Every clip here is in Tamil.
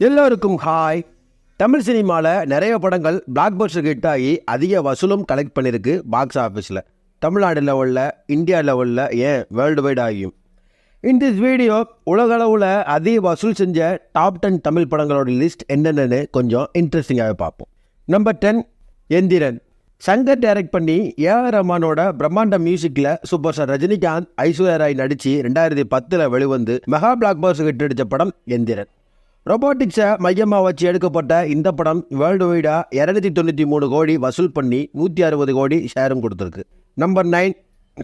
எல்லோருக்கும் ஹாய் தமிழ் சினிமாவில் நிறைய படங்கள் பிளாக் பஸ்டர் ஹிட் ஆகி அதிக வசூலும் கலெக்ட் பண்ணியிருக்கு பாக்ஸ் ஆஃபீஸில் தமிழ்நாடு லெவலில் இந்தியா லெவலில் ஏன் வேர்ல்டு வைட் ஆகியும்? இன் திஸ் வீடியோ உலகளவில் அதிக வசூல் செஞ்ச டாப் டென் தமிழ் படங்களோட லிஸ்ட் என்னென்னு கொஞ்சம் இன்ட்ரெஸ்டிங்காகவே பார்ப்போம். Number ten Enthiran. Shankar direct பண்ணி ஏஆர் ரஹ்மானோட பிரம்மாண்ட மியூசிக்கில் சூப்பர் ஸ்டார் ரஜினிகாந்த் ஐஸ்வர்யா ராய் நடித்து ரெண்டாயிரத்தி பத்தில் வெளிவந்து மெகா பிளாக் பாஸ் ஹிட் அடித்த படம் எந்திரன். ரொபோட்டிக்ஸை மையமாக வச்சு எடுக்கப்பட்ட இந்த படம் வேர்ல்டு வைடாக இரநூத்தி தொண்ணூற்றி மூணு கோடி வசூல் பண்ணி நூற்றி அறுபது கோடி ஷேரும் கொடுத்துருக்கு. நம்பர் நைன்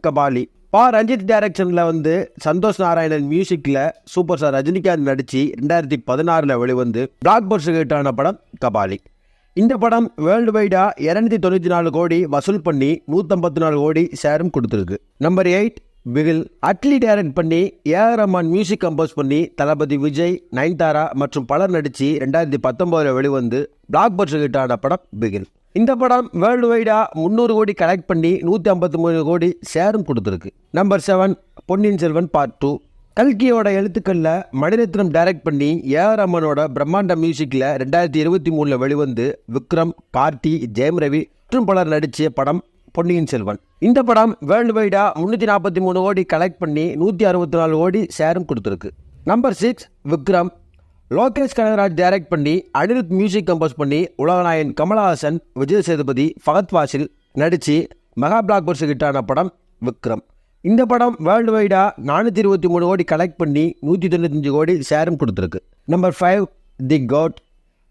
கபாலி பா. ரஞ்சித் டைரக்ஷனில் வந்து சந்தோஷ் நாராயணன் மியூசிக்கில் சூப்பர் ஸ்டார் ரஜினிகாந்த் நடித்து ரெண்டாயிரத்தி பதினாறில் வெளிவந்து பிளாக் பஸ்டர் ஹிட்டான படம் கபாலி இந்த படம் வேர்ல்டு வைடாக இரநூத்தி தொண்ணூற்றி நாலு கோடி வசூல் பண்ணி நூற்றம்பத்தி நாலு கோடி ஷேரும் கொடுத்துருக்கு. நம்பர் எயிட் பிகில் அட்லி டேரன் பண்ணி ஏஆர் ரஹ்மான் மியூசிக் கம்போஸ் பண்ணி தளபதி விஜய் நயன்தாரா மற்றும் பலர் நடித்து ரெண்டாயிரத்தி பத்தொம்போதில் வெளிவந்து பிளாக் பஸ்டர் ஹிட்டான படம் பிகில் இந்த படம் வேர்ல்டு வைடாக முந்நூறு கோடி கலெக்ட் பண்ணி நூற்றி ஐம்பத்தி மூணு கோடி ஷேரும் கொடுத்துருக்கு. Number seven Ponniyin Selvan part two கல்கியோட எழுத்துக்களில் மணிரத்னம் டைரக்ட் பண்ணி ஏஆர் ரமனோட பிரம்மாண்ட மியூசிக்கில் ரெண்டாயிரத்தி இருபத்தி மூணில் வெளிவந்து விக்ரம் கார்த்தி ஜெயம் ரவி மற்றும் பலர் நடித்த படம் பொன்னியின் செல்வன். இந்த படம் வேர்ல்டு வைடாக முந்நூற்றி நாற்பத்தி மூணு ஓடி கலெக்ட் பண்ணி நூற்றி அறுபத்தி நாலு ஓடி ஷேரும் கொடுத்துருக்கு. Number six Vikram. Lokesh Kanagaraj direct பண்ணி அனிருத் மியூசிக் கம்போஸ் பண்ணி உலகநாயன் கமலஹாசன் விஜய் சேதுபதி ஃபகத் வாசில் நடித்து மெகா பிளாக் பஸ்டர் ஹிட்டான படம் விக்ரம். இந்த படம் வேர்ல்டு வைடாக நானூற்றி இருபத்தி மூணு கோடி கலெக்ட் பண்ணி நூற்றி தொண்ணூத்தஞ்சு கோடி ஷேரும் கொடுத்துருக்கு. Number five the GOAT.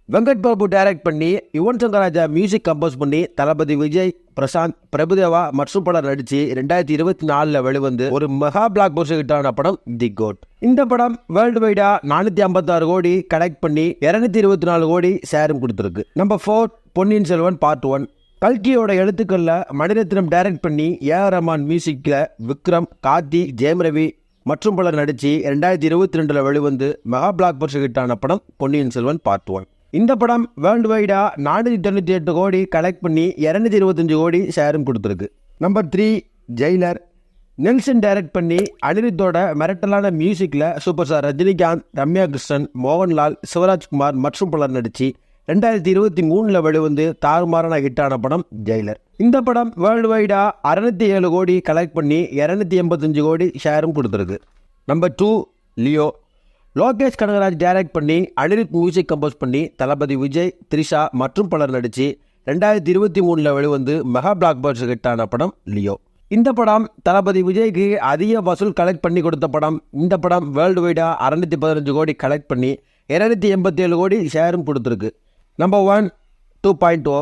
Venkat Prabhu direct பண்ணி யுவன் சங்கர் ராஜா மியூசிக் கம்போஸ் பண்ணி தளபதி விஜய் பிரசாந்த் பிரபுதேவா மற்றும் பலர் நடித்து ரெண்டாயிரத்தி இருபத்தி நாலில் வெளிவந்து ஒரு மெகா பிளாக் பஸ்டர் ஹிட்டான படம் தி கோட் இந்த படம் வேர்ல்டு வைடா நானூற்றி ஐம்பத்தாறு கோடி கலெக்ட் பண்ணி இருநூத்தி இருபத்தி நாலு கோடி சேரும் கொடுத்துருக்கு. Number four Ponniyin Selvan part one கல்கியோட எழுத்துக்களில் மணிரத்னம் டைரக்ட் பண்ணி ஏஆர் ரஹ்மான் மியூசிக்கில் விக்ரம் கார்த்தி ஜெயம் ரவி மற்றும் பலர் நடித்து ரெண்டாயிரத்தி இருபத்தி ரெண்டில் வெளிவந்து மெகா பிளாக் பஸ்டர் ஹிட்டான படம் பொன்னியின் செல்வன் பார்ட் ஒன் இந்த படம் வேர்ல்டு வைடாக நானூற்றி தொண்ணூற்றி எட்டு கோடி கலெக்ட் பண்ணி இரநூத்தி இருபத்தஞ்சு கோடி ஷேரும் கொடுத்துருக்கு. Number three Jailer Nelson direct பண்ணி அனிருத்தோட மிரட்டலான மியூசிக்கில் சூப்பர் ஸ்டார் ரஜினிகாந்த் ரம்யா கிருஷ்ணன் மோகன்லால் சிவராஜ்குமார் மற்றும் பலர் நடித்து ரெண்டாயிரத்தி இருபத்தி மூணில் வெளிவந்து தாறுமாறான ஹிட்டான படம் ஜெயிலர் இந்த படம் வேர்ல்டு வைடாக அறுநூத்தி ஏழு கோடி கலெக்ட் பண்ணி இரநூத்தி எண்பத்தஞ்சு கோடி ஷேரும் கொடுத்துருக்கு. Number two Leo Lokesh Kanagaraj direct பண்ணி அனிருத் மியூசிக் கம்போஸ் பண்ணி தளபதி விஜய் த்ரிஷா மற்றும் பலர் நடித்து ரெண்டாயிரத்தி இருபத்தி மூணில் வெளிவந்து மெகா பிளாக் பஸ்டர் ஹிட்டான படம் லியோ. இந்த படம் தளபதி விஜய்க்கு அதிக வசூல் கலெக்ட் பண்ணி கொடுத்த படம். இந்த படம் வேர்ல்டு வைடாக அறநூற்றி பதினஞ்சு கோடி கலெக்ட் பண்ணி இரநூத்தி எண்பத்தி ஏழு கோடி ஷேரும் கொடுத்துருக்கு. Number one two point O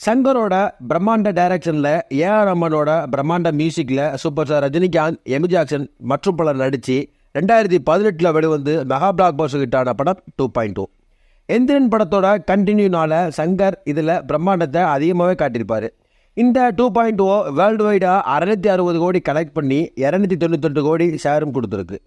சங்கரோட பிரம்மாண்ட டைரக்ஷனில் ஏஆர் ரஹ்மானோட பிரம்மாண்ட மியூசிக்கில் super star Rajinikanth Amy Jackson மற்றும் பலர் நடித்து ரெண்டாயிரத்தி பதினெட்டில் வெளிவந்து மெகா பிளாக் பஸ்டர் ஹிட்டான படம் டூ பாயிண்ட் டூ எந்திரன் படத்தோட கண்டினியூனால் சங்கர் இதில் பிரம்மாண்டத்தை அதிகமாகவே காட்டியிருப்பார். இந்த டூ பாயிண்ட் ஓ வேர்ல்டு வைடாக அறநூற்றி அறுபது கோடி கலெக்ட் பண்ணி இரநூத்தி தொண்ணூத்தெட்டு கோடி ஷேரும் கொடுத்துருக்கு.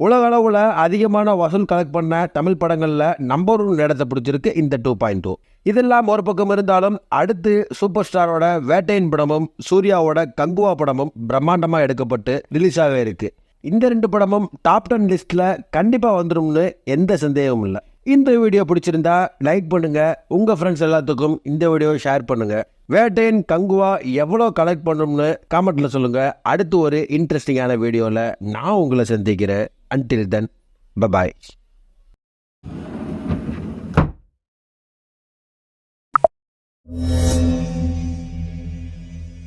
உலக அளவில் அதிகமான வசூல் கலெக்ட் பண்ண தமிழ் படங்களில் நம்பர் ஒன் இடத்தை பிடிச்சிருக்கு இந்த டூ பாயிண்ட் டூ இதெல்லாம் ஒரு பக்கம் இருந்தாலும் அடுத்து சூப்பர் ஸ்டாரோட வேட்டையின் படமும் சூர்யாவோட கங்குவா படமும் பிரம்மாண்டமாக எடுக்கப்பட்டு ரிலீஸாகவே இருக்குது இந்த ரெண்டு படமும் டாப் டென் லிஸ்ட்டில் கண்டிப்பாக வந்துடும்னு எந்த சந்தேகமும் இல்லை. இந்த வீடியோ பிடிச்சிருந்தா லைக் பண்ணுங்க. உங்க ஃப்ரெண்ட்ஸ் எல்லாத்துக்கும் இந்த வீடியோவை ஷேர் பண்ணுங்க. வேட்டையின் கங்குவா எவ்வளோ கலெக்ட் பண்ணணும்னு காமெண்ட்டில் சொல்லுங்க. அடுத்து ஒரு இன்ட்ரெஸ்டிங்கான வீடியோவில் நான் உங்களை சந்திக்கிறேன். Until then bye bye